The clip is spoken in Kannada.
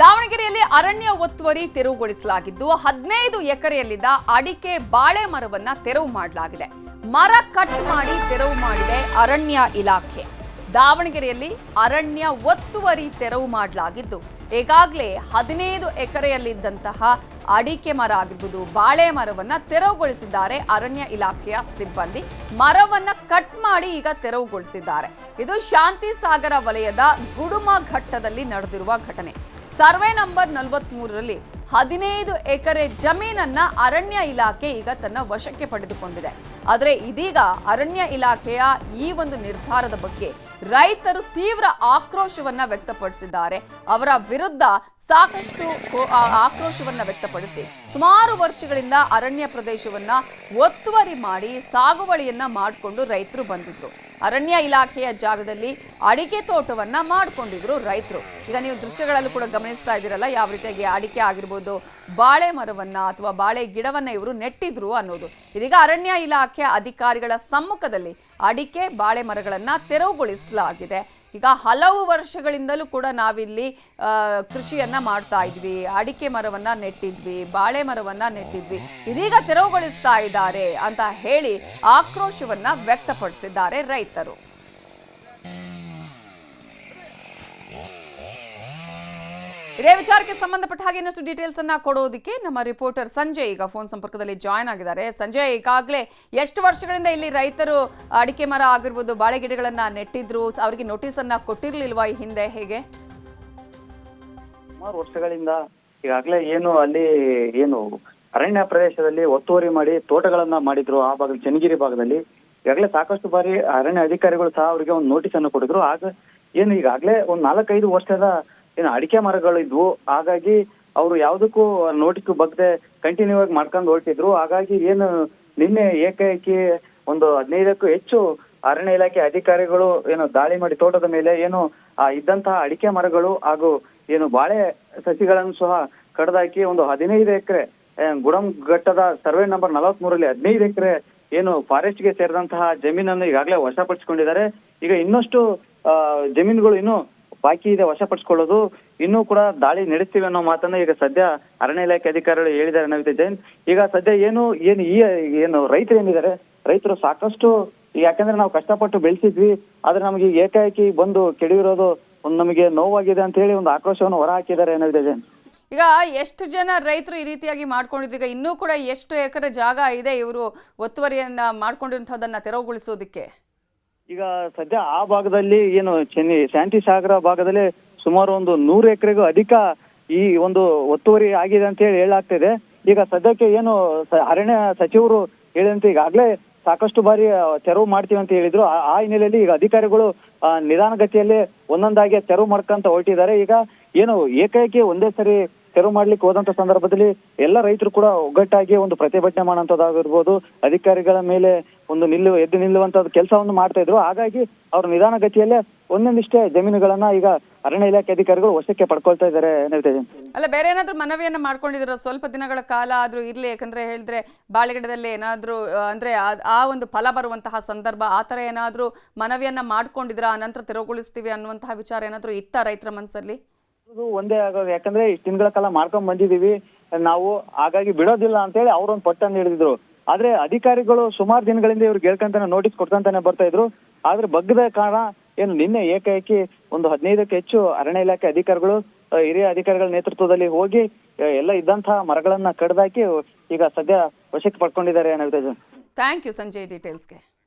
ದಾವಣಗೆರೆಯಲ್ಲಿ ಅರಣ್ಯ ಒತ್ತುವರಿ ತೆರವುಗೊಳಿಸಲಾಗಿದ್ದು, ಹದಿನೈದು ಎಕರೆಯಲ್ಲಿದ್ದ ಅಡಿಕೆ ಬಾಳೆ ಮರವನ್ನ ತೆರವು ಮಾಡಲಾಗಿದೆ. ಮರ ಕಟ್ ಮಾಡಿ ತೆರವು ಮಾಡಿದೆ ಅರಣ್ಯ ಇಲಾಖೆ. ದಾವಣಗೆರೆಯಲ್ಲಿ ಅರಣ್ಯ ಒತ್ತುವರಿ ತೆರವು ಮಾಡಲಾಗಿದ್ದು, ಈಗಾಗಲೇ ಹದಿನೈದು ಎಕರೆಯಲ್ಲಿದ್ದಂತಹ ಅಡಿಕೆ ಮರ ಆಗಿರ್ಬೋದು, ಬಾಳೆ ಮರವನ್ನ ತೆರವುಗೊಳಿಸಿದ್ದಾರೆ ಅರಣ್ಯ ಇಲಾಖೆಯ ಸಿಬ್ಬಂದಿ. ಮರವನ್ನ ಕಟ್ ಮಾಡಿ ಈಗ ತೆರವುಗೊಳಿಸಿದ್ದಾರೆ. ಇದು ಶಾಂತಿ ಸಾಗರ ವಲಯದ ಗುಡುಮ ಘಟ್ಟದಲ್ಲಿ ನಡೆದಿರುವ ಘಟನೆ. ಸರ್ವೆ ನಂಬರ್ ನಲವತ್ಮೂರರಲ್ಲಿ ಹದಿನೈದು ಎಕರೆ ಜಮೀನನ್ನ ಅರಣ್ಯ ಇಲಾಖೆ ಈಗ ತನ್ನ ವಶಕ್ಕೆ ಪಡೆದುಕೊಂಡಿದೆ. ಆದರೆ ಇದೀಗ ಅರಣ್ಯ ಇಲಾಖೆಯ ಈ ಒಂದು ನಿರ್ಧಾರದ ಬಗ್ಗೆ ರೈತರು ತೀವ್ರ ಆಕ್ರೋಶವನ್ನ ವ್ಯಕ್ತಪಡಿಸಿದ್ದಾರೆ. ಅವರ ವಿರುದ್ಧ ಸಾಕಷ್ಟು ಆಕ್ರೋಶವನ್ನ ವ್ಯಕ್ತಪಡಿಸಿ ಸುಮಾರು ವರ್ಷಗಳಿಂದ ಅರಣ್ಯ ಪ್ರದೇಶವನ್ನ ಒತ್ತುವರಿ ಮಾಡಿ ಸಾಗುವಳಿಯನ್ನ ಮಾಡಿಕೊಂಡು ರೈತರು ಬಂದಿದ್ರು. ಅರಣ್ಯ ಇಲಾಖೆಯ ಜಾಗದಲ್ಲಿ ಅಡಿಕೆ ತೋಟವನ್ನ ಮಾಡಿಕೊಂಡಿದ್ರು ರೈತರು. ಈಗ ನೀವು ದೃಶ್ಯಗಳಲ್ಲೂ ಕೂಡ ಗಮನಿಸ್ತಾ ಇದ್ದೀರಲ್ಲ, ಯಾವ ರೀತಿಯಾಗಿ ಅಡಿಕೆ ಆಗಿರ್ಬೋದು, ಬಾಳೆ ಮರವನ್ನ ಅಥವಾ ಬಾಳೆ ಗಿಡವನ್ನ ಇವರು ನೆಟ್ಟಿದ್ರು ಅನ್ನೋದು. ಇದೀಗ ಅರಣ್ಯ ಇಲಾಖೆ ಅಧಿಕಾರಿಗಳ ಸಮ್ಮುಖದಲ್ಲಿ ಅಡಿಕೆ, ಬಾಳೆ ಮರಗಳನ್ನ ತೆರವುಗೊಳಿಸಲಾಗಿದೆ. ಈಗ ಹಲವು ವರ್ಷಗಳಿಂದಲೂ ಕೂಡ ನಾವಿಲ್ಲಿ ಕೃಷಿಯನ್ನ ಮಾಡ್ತಾ ಇದ್ವಿ. ಅಡಿಕೆ ಮರವನ್ನ ನೆಟ್ಟಿದ್ವಿ, ಬಾಳೆ ಮರವನ್ನ ನೆಟ್ಟಿದ್ವಿ. ಇದೀಗ ತೆರವುಗೊಳಿಸ್ತಾ ಇದ್ದಾರೆ ಅಂತ ಹೇಳಿ ಆಕ್ರೋಶವನ್ನ ವ್ಯಕ್ತಪಡಿಸಿದ್ದಾರೆ ರೈತರು. ಇದೇ ವಿಚಾರಕ್ಕೆ ಸಂಬಂಧಪಟ್ಟ ಹಾಗೆ ಇನ್ನಷ್ಟು ಡೀಟೇಲ್ಸ್ ಅನ್ನ ಕೊಡೋದಕ್ಕೆ ನಮ್ಮ ರಿಪೋರ್ಟರ್ ಸಂಜಯ್ ಈಗ ಫೋನ್ ಸಂಪರ್ಕದಲ್ಲಿ ಜಾಯ್ನ್ ಆಗಿದ್ದಾರೆ. ಸಂಜಯ್, ಈಗಾಗಲೇ ಎಷ್ಟು ವರ್ಷಗಳಿಂದ ಇಲ್ಲಿ ರೈತರು ಅಡಿಕೆ ಮರ ಆಗಿರ್ಬೋದು, ಬಾಳೆ ಗಿಡಗಳನ್ನ ನೆಟ್ಟಿದ್ರು, ಅವರಿಗೆ ನೋಟಿಸ್ ಅನ್ನ ಕೊಟ್ಟಿರ್ಲಿಲ್ವಾ ಈ ಹಿಂದೆ ಹೇಗೆ? ಸುಮಾರು ವರ್ಷಗಳಿಂದ ಈಗಾಗಲೇ ಏನು ಅಲ್ಲಿ ಏನು ಅರಣ್ಯ ಪ್ರದೇಶದಲ್ಲಿ ಒತ್ತುವರಿ ಮಾಡಿ ತೋಟಗಳನ್ನ ಮಾಡಿದ್ರು ಆ ಭಾಗದ ಚನ್ನಗಿರಿ ಭಾಗದಲ್ಲಿ. ಈಗಾಗಲೇ ಸಾಕಷ್ಟು ಬಾರಿ ಅರಣ್ಯ ಅಧಿಕಾರಿಗಳು ಸಹ ಅವರಿಗೆ ಒಂದು ನೋಟಿಸ್ ಅನ್ನು ಕೊಟ್ಟಿದ್ರು ಆಗ ಏನು ಈಗಾಗಲೇ ಒಂದು ನಾಲ್ಕೈದು ವರ್ಷದ ಏನು ಅಡಿಕೆ ಮರಗಳು ಇದ್ವು. ಹಾಗಾಗಿ ಅವರು ಯಾವುದಕ್ಕೂ ನೋಟಿಕ್ಕೂ ಬಗ್ದೆ ಕಂಟಿನ್ಯೂ ಆಗಿ ಮಾಡ್ಕೊಂಡು ಹೊರಟಿದ್ರು. ಹಾಗಾಗಿ ಏನು ನಿನ್ನೆ ಏಕಾಏಕಿ ಒಂದು ಹದಿನೈದಕ್ಕೂ ಹೆಚ್ಚು ಅರಣ್ಯ ಇಲಾಖೆ ಅಧಿಕಾರಿಗಳು ಏನು ದಾಳಿ ಮಾಡಿ ತೋಟದ ಮೇಲೆ ಏನು, ಆ, ಇದ್ದಂತಹ ಅಡಿಕೆ ಮರಗಳು ಹಾಗೂ ಏನು ಬಾಳೆ ಸಸಿಗಳನ್ನು ಸಹ ಕಡ್ದಾಕಿ ಒಂದು ಹದಿನೈದು ಎಕರೆ ಗುಡಂ ಘಟ್ಟದ ಸರ್ವೆ ನಂಬರ್ ನಲವತ್ಮೂರಲ್ಲಿ ಹದಿನೈದು ಎಕರೆ ಏನು ಫಾರೆಸ್ಟ್ಗೆ ಸೇರಿದಂತಹ ಜಮೀನನ್ನು ಈಗಾಗಲೇ ವಶಪಡಿಸಿಕೊಂಡಿದ್ದಾರೆ. ಈಗ ಇನ್ನಷ್ಟು ಜಮೀನುಗಳು ಇನ್ನು ಬಾಕಿ ಇದೆ ವಶಪಡಿಸಿಕೊಳ್ಳೋದು, ಇನ್ನೂ ಕೂಡ ದಾಳಿ ನಡೆಸ್ತೀವಿ ಅನ್ನೋ ಮಾತನ್ನ ಈಗ ಸದ್ಯ ಅರಣ್ಯ ಇಲಾಖೆ ಅಧಿಕಾರಿಗಳು ಹೇಳಿದ್ದಾರೆ ನವಿತಾ ಜೈನ್. ಈಗ ಸದ್ಯ ಏನು ಏನು ಈ, ಏನು ರೈತರು ಏನಿದ್ದಾರೆ? ರೈತರು ಸಾಕಷ್ಟು, ಯಾಕಂದ್ರೆ ನಾವು ಕಷ್ಟಪಟ್ಟು ಬೆಳೆಸಿದ್ವಿ, ಆದ್ರೆ ನಮಗೆ ಏಕಾಏಕಿ ಬಂದು ಕೆಡವಿರೋದು ಒಂದು ನಮಗೆ ನೋವಾಗಿದೆ ಅಂತ ಹೇಳಿ ಒಂದು ಆಕ್ರೋಶವನ್ನು ಹೊರ ಹಾಕಿದ್ದಾರೆ ನವಿತಾ ಜೈನ್. ಈಗ ಎಷ್ಟು ಜನ ರೈತರು ಈ ರೀತಿಯಾಗಿ ಮಾಡ್ಕೊಂಡಿದ್ರು ಈಗ ಇನ್ನೂ ಕೂಡ ಎಷ್ಟು ಎಕರೆ ಜಾಗ ಇದೆ ಇವರು ಒತ್ತುವರಿಯನ್ನ ಮಾಡ್ಕೊಂಡಿರುವಂತಹದನ್ನ ತೆರವುಗೊಳಿಸೋದಕ್ಕೆ? ಈಗ ಸದ್ಯ ಆ ಭಾಗದಲ್ಲಿ ಏನು ಚೆನ್ನಿ ಶಾಂತಿ ಸಾಗರ ಭಾಗದಲ್ಲಿ ಸುಮಾರು ಒಂದು ನೂರು ಎಕರೆಗೂ ಅಧಿಕ ಈ ಒಂದು ಒತ್ತುವರಿ ಆಗಿದೆ ಅಂತ ಹೇಳಿ ಹೇಳಾಗ್ತಿದೆ ಈಗ ಸದ್ಯಕ್ಕೆ ಏನು ಅರಣ್ಯ ಸಚಿವರು ಹೇಳಿದಂತೆ ಈಗಾಗಲೇ ಸಾಕಷ್ಟು ಬಾರಿ ತೆರವು ಮಾಡ್ತೀವಿ ಅಂತ ಹೇಳಿದ್ರು. ಆ- ಹಿನ್ನೆಲೆಯಲ್ಲಿ ಈಗ ಅಧಿಕಾರಿಗಳು ನಿಧಾನಗತಿಯಲ್ಲಿ ಒಂದೊಂದಾಗಿ ತೆರವು ಮಾಡ್ಕೊಂತ ಹೊರಟಿದ್ದಾರೆ. ಈಗ ಏನು ಏಕೈಕಿ ಒಂದೇ ಸರಿ ತೆರವು ಮಾಡ್ಲಿಕ್ಕೆ ಹೋದಂತ ಸಂದರ್ಭದಲ್ಲಿ ಎಲ್ಲ ರೈತರು ಕೂಡ ಒಗ್ಗಟ್ಟಾಗಿ ಒಂದು ಪ್ರತಿಭಟನೆ ಮಾಡೋಂಥದ್ದಾಗಿರ್ಬೋದು ಅಧಿಕಾರಿಗಳ ಮೇಲೆ ಒಂದು ನಿಲ್ಲು ಎದ್ದು ನಿಲ್ಲುವಂತ ಕೆಲಸವನ್ನು ಮಾಡ್ತಾ ಇದ್ರು. ಹಾಗಾಗಿ ಅವರು ನಿಧಾನಗತಿಯಲ್ಲೇ ಒಂದೊಂದಿಷ್ಟೇ ಜಮೀನುಗಳನ್ನ ಈಗ ಅರಣ್ಯ ಇಲಾಖೆ ಅಧಿಕಾರಿಗಳು ವಶಕ್ಕೆ ಪಡ್ಕೊಳ್ತಾ ಇದ್ದಾರೆ. ಅಲ್ಲ ಬೇರೆ ಏನಾದ್ರೂ ಮನವಿಯನ್ನ ಮಾಡ್ಕೊಂಡಿದ್ರ ಸ್ವಲ್ಪ ದಿನಗಳ ಕಾಲ ಆದ್ರೂ ಇರ್ಲಿ ಯಾಕಂದ್ರೆ ಹೇಳಿದ್ರೆ ಬಾಳೆಗಿಡದಲ್ಲಿ ಏನಾದ್ರೂ ಅಂದ್ರೆ ಆ- ಒಂದು ಫಲ ಬರುವಂತಹ ಸಂದರ್ಭ ಆತರ ತರ ಏನಾದ್ರೂ ಮನವಿಯನ್ನ ಮಾಡ್ಕೊಂಡಿದ್ರ ನಂತರ ತೆರವುಗೊಳಿಸ್ತೀವಿ ಅನ್ನುವಂತಹ ವಿಚಾರ ಏನಾದ್ರೂ ಇತ್ತ ರೈತರ ಮನಸ್ಸಲ್ಲಿ? ಒಂದೇ ಆಗೋದು. ಯಾಕಂದ್ರೆ ಇಷ್ಟು ದಿನಗಳ ಕಾಲ ಮಾಡ್ಕೊಂಡ್ ಬಂದಿದೀವಿ ನಾವು ಹಾಗಾಗಿ ಬಿಡೋದಿಲ್ಲ ಅಂತ ಹೇಳಿ ಅವ್ರೊಂದು ಪಟ್ಟನ್ನು ಹಿಡಿದಿದ್ರು. ಆದ್ರೆ ಅಧಿಕಾರಿಗಳು ಸುಮಾರು ದಿನಗಳಿಂದ ಇವ್ರು ಹೇಳ್ಕೊಂತಾನೆ ನೋಟಿಸ್ ಕೊಡ್ತಂತಾನೆ ಬರ್ತಾ ಇದ್ರು. ಆದ್ರೆ ಬಗ್ಗದ ಕಾರಣ ಏನು ನಿನ್ನೆ ಏಕಾಏಕಿ ಒಂದು ಹದಿನೈದಕ್ಕೆ ಹೆಚ್ಚು ಅರಣ್ಯ ಇಲಾಖೆ ಅಧಿಕಾರಿಗಳು ಹಿರಿಯ ಅಧಿಕಾರಿಗಳ ನೇತೃತ್ವದಲ್ಲಿ ಹೋಗಿ ಎಲ್ಲ ಇದ್ದಂತಹ ಮರಗಳನ್ನ ಕಡ್ದಾಕಿ ಈಗ ಸದ್ಯ ವಶಕ್ಕೆ ಪಡ್ಕೊಂಡಿದ್ದಾರೆ ಏನಾಗುತ್ತೆ ಥ್ಯಾಂಕ್ ಯು ಸಂಜಯ್ ಡೀಟೇಲ್ಸ್ಗೆ